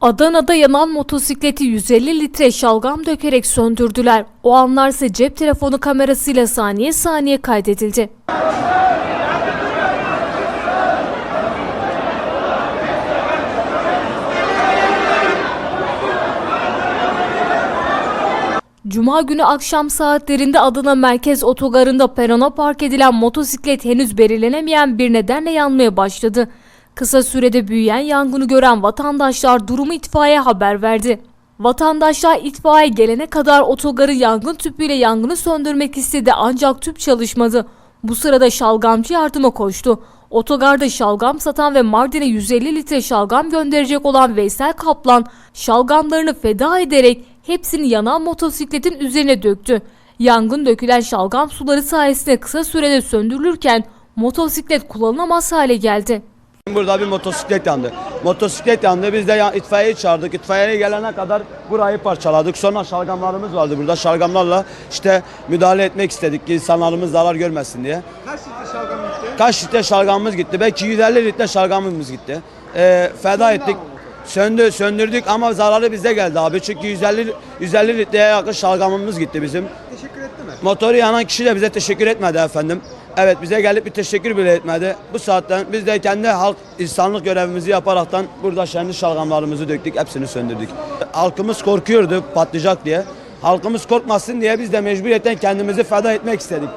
Adana'da yanan motosikleti 150 litre şalgam dökerek söndürdüler. O anlar ise cep telefonu kamerasıyla saniye saniye kaydedildi. Cuma günü akşam saatlerinde Adana Merkez Otogarı'nda perona park edilen motosiklet henüz belirlenemeyen bir nedenle yanmaya başladı. Kısa sürede büyüyen yangını gören vatandaşlar durumu itfaiye haber verdi. Vatandaşlar itfaiye gelene kadar otogarı yangın tüpüyle yangını söndürmek istedi ancak tüp çalışmadı. Bu sırada şalgamcı yardıma koştu. Otogarda şalgam satan ve Mardin'e 150 litre şalgam gönderecek olan Veysel Kaplan şalgamlarını feda ederek hepsini yanan motosikletin üzerine döktü. Yangın dökülen şalgam suları sayesinde kısa sürede söndürülürken motosiklet kullanılamaz hale geldi. Burada bir motosiklet yandı. Motosiklet yandı. Biz de itfaiyeyi çağırdık. İtfaiyeye gelene kadar burayı parçaladık. Sonra şalgamlarımız vardı burada. Şalgamlarla işte müdahale etmek istedik ki insanlarımız zarar görmesin diye. Kaç litre şalgam gitti? Kaç litre şalgamımız gitti? Belki 150 litre şalgamımız gitti. Ee, feda ettik. Söndü, söndürdük ama zararı bize geldi abi. Çünkü 150 150 litreye yakın şalgamımız gitti bizim. Etti mi? Motoru yanan kişi de bize teşekkür etmedi efendim. Evet bize gelip bir teşekkür bile etmedi. Bu saatten biz de kendi halk insanlık görevimizi yaparaktan burada kendi şalgamlarımızı döktük. Hepsini söndürdük. Halkımız korkuyordu patlayacak diye. Halkımız korkmasın diye biz de mecburiyetten kendimizi feda etmek istedik.